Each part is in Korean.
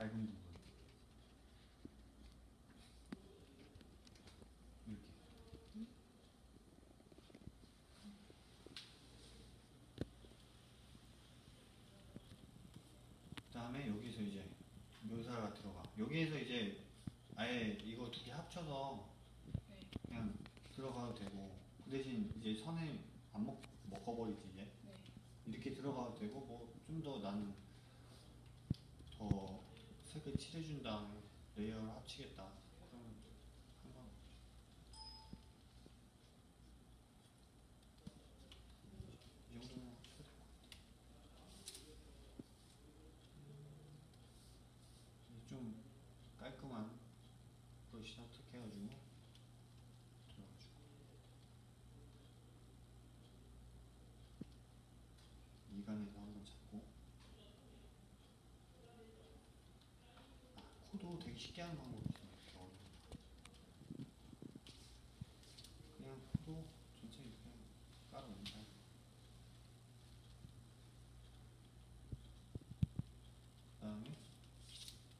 밝은 부분 이렇게 그 다음에 여기서 이제 묘사가 들어가 여기에서 이제 아예 이거 두 개 합쳐서 네. 그냥 들어가도 되고 그 대신 이제 선에 안 먹, 먹어버리지 이제 네. 이렇게 들어가도 되고 뭐 좀 더 나는 더 색을 칠해준 다음에 레이어를 합치겠다. 그러면 상관없어 이 정도면 음, 좀 깔끔한 브러쉬 선택해가지고 들어가지고. 이간에서 한번 잡고 아, 코도 되게 쉽게 하는 방법이 있어요 이렇게 어려운 거. 그냥 코도 전체 이렇게 깔아놓는다 그 다음에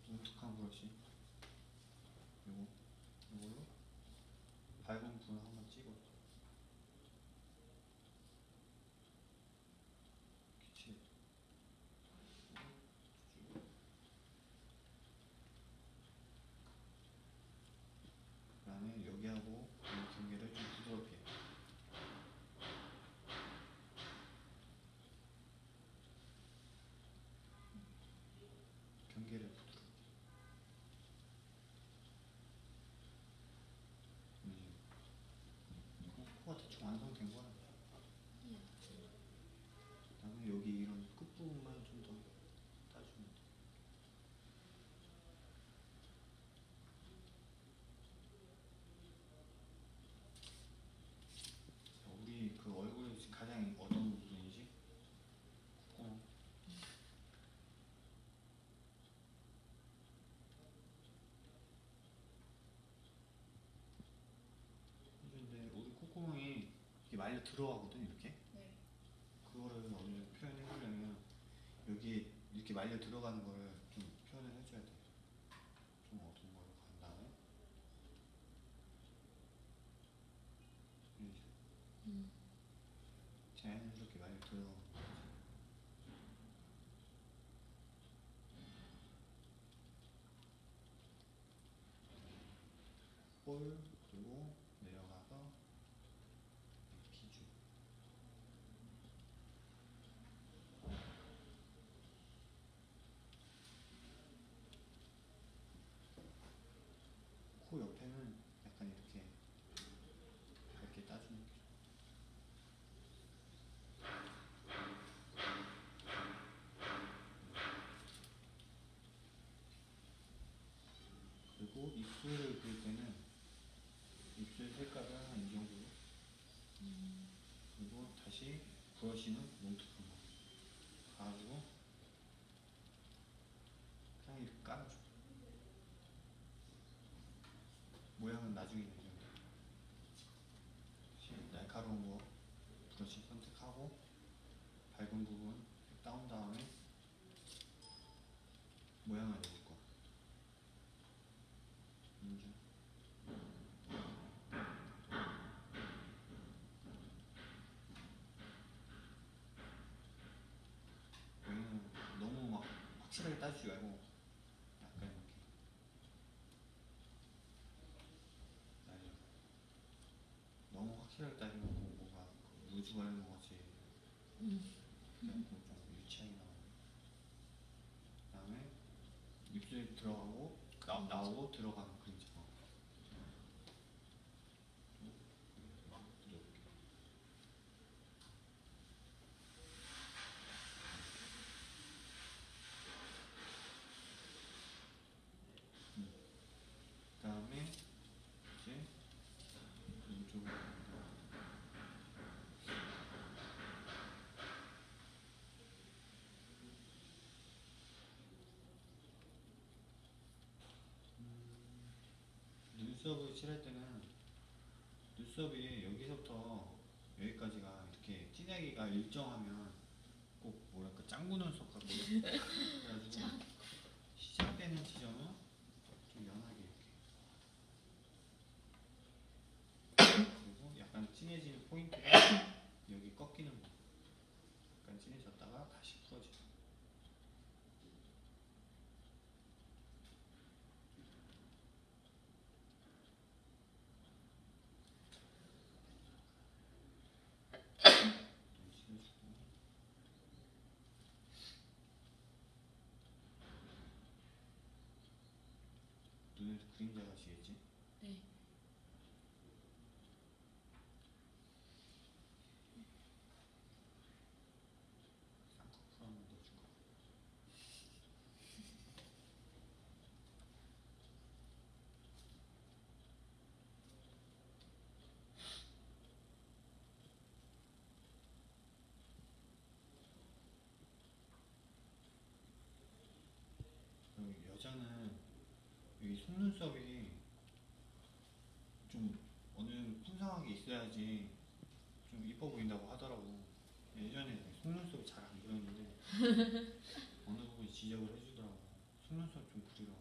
뭉툭한 브러쉬 요거 이걸로 밝은 부분 한번 찍어 기체 그 다음에 여기하고 이 경계를 좀 부드럽게 경계를 부드럽게 음. 코- 코가 대충 완성된 거야 그다음에 여기 이런 끝부분만 좀 더 따주면 돼. 자, 우리 그 얼굴에 지금 가장 어떤 부분이지? 콧구멍. 근데 우리 콧구멍이 이렇게 말려 들어가거든 이렇게. 네. 그거를 어느 정도 표현해 보려면 여기 이렇게 말려 들어가는 거를 좀 표현을 해줘야 돼. 좀 어두운 걸로 간 다음에 이렇게 음. 자연스럽게 말려 들어가는 거지. 볼 그리고 내려가서 기준. 코 옆에는 약간 이렇게 밝게 따주는 게 좋아. 그리고 입술을 그릴 때는 입술 색깔을 한 이 정도로 다시 브러쉬는 뭉툭한 거. 가지고 그냥 이렇게 깔아줘. 모양은 나중에 11월 달이면 뭔가 우주하는 거지. 음. 유치하게 나와. 그다음에 입술에 들어가고 나, 나오고 들어가는 그림자. 눈썹을 칠할 때는 눈썹이 여기서부터 여기까지가 이렇게 티내기가 일정하면 꼭 뭐랄까 짱구 눈썹 같고 그래가지고 시작되는 지점은 좀 연하게 이렇게. 그리고 약간 진해지는 포인트가 여기 꺾이는 부분. 약간 진해졌다가 다시 풀어지는 어줄까? 그리고 여자는 이 속눈썹이 좀 어느 풍성하게 있어야지 좀 이뻐 보인다고 하더라고. 예전에 속눈썹이 잘 안 그렸는데 어느 부분 지적을 해주더라고. 속눈썹 좀 그리라고.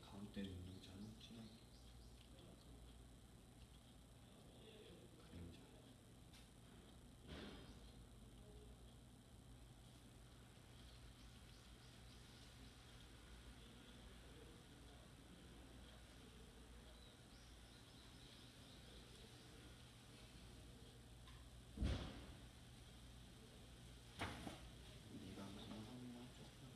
가운데 눈동자는 진하게 그림자 미간도 한번 조금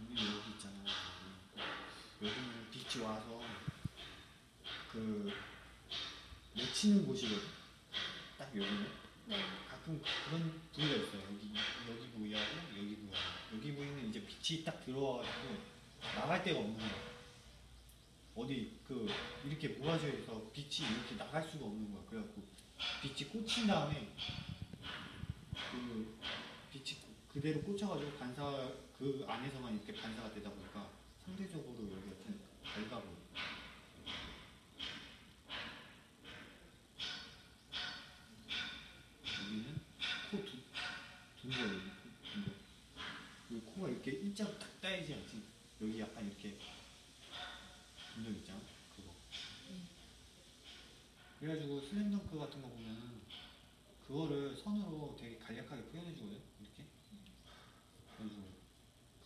우리 여기 있잖아 여기 여기는 빛이 와서 그 맺히는 곳이거든 딱 여기는. 네. 가끔 그런 부위가 있어요. 여기 여기 부위하고 여기 부위하고. 여기 부위는 이제 빛이 딱 들어와가지고 나갈 데가 없는 거야 어디 그 이렇게 모아져 있어 빛이 이렇게 나갈 수가 없는 거야. 그래갖고 빛이 꽂힌 다음에 그 빛이 그대로 꽂혀가지고 반사 그 안에서만 이렇게 반사가 되다 보니까 상대적으로 여기가 좀 밝아 보여. 여기는 코두 둔거 여기 둔거. 여기 일자로 딱 따이지 않지? 여기 약간 이렇게 분적 있잖아. 그거. 네. 그래가지고 슬램덩크 같은 거 보면은 그거를 선으로 되게 간략하게 표현해주거든 이렇게 그래가지고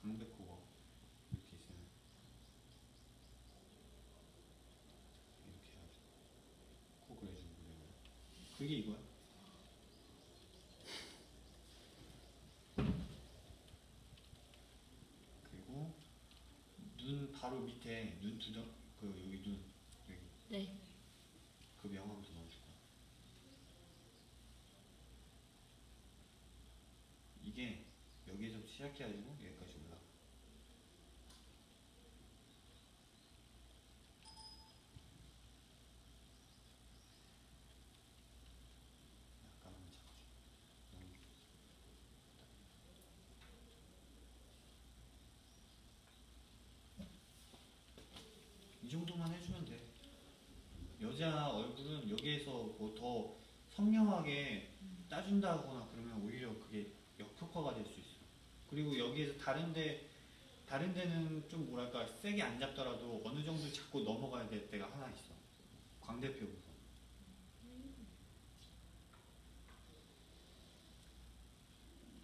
강백호가 이렇게 있어요 이렇게 해가지고 코 그려주고 그래요 그게 이거야 그리고 눈 바로 밑에 눈 두덩 그 여기 눈 여기 네. 그 명함도 넣어줄 거야. 이게 여기에서 시작해가지고 여기까지 올라가. 약간만 잡아줘. 너무 이 정도만 해주면 돼. 여자 얼굴은 여기에서 뭐 더 선명하게 따준다거나 그러면 오히려 그게 역효과가 될 수 있어. 그리고 여기에서 다른데 다른 데는 좀 뭐랄까 세게 안 잡더라도 어느 정도 잡고 넘어가야 될 때가 하나 있어. 광대뼈 부분.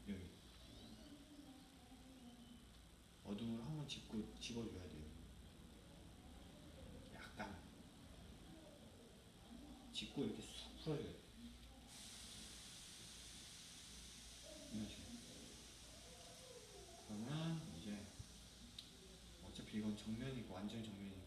여기 어둠을 한번 짚고 집어줘야 돼요. 약간 짚고 이렇게 쑥 풀어줘야 돼. 이런 식으로. 그러면 이제 어차피 이건 정면이고 완전 정면이니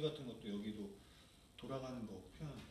같은 것도 여기도 돌아가는 거 표현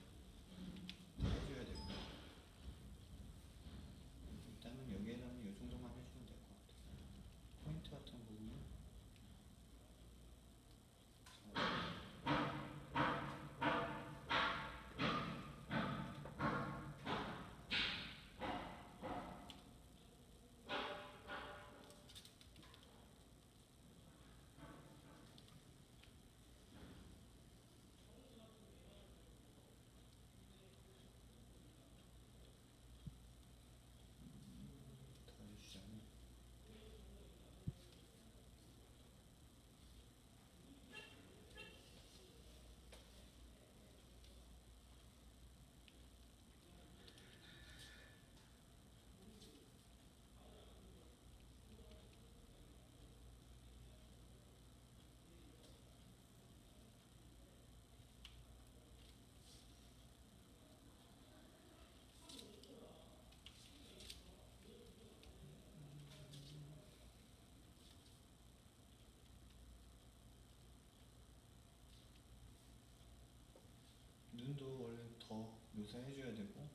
해줘야 되고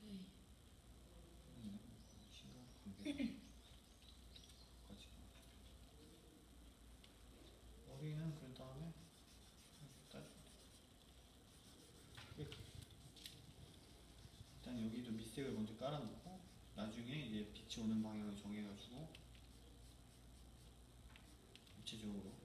네. 음, 관계 까지 머리는 그 다음에 따 끝. 일단 여기도 밑색을 먼저 깔아놓고 나중에 이제 빛이 오는 방향을 정해가지고 입체적으로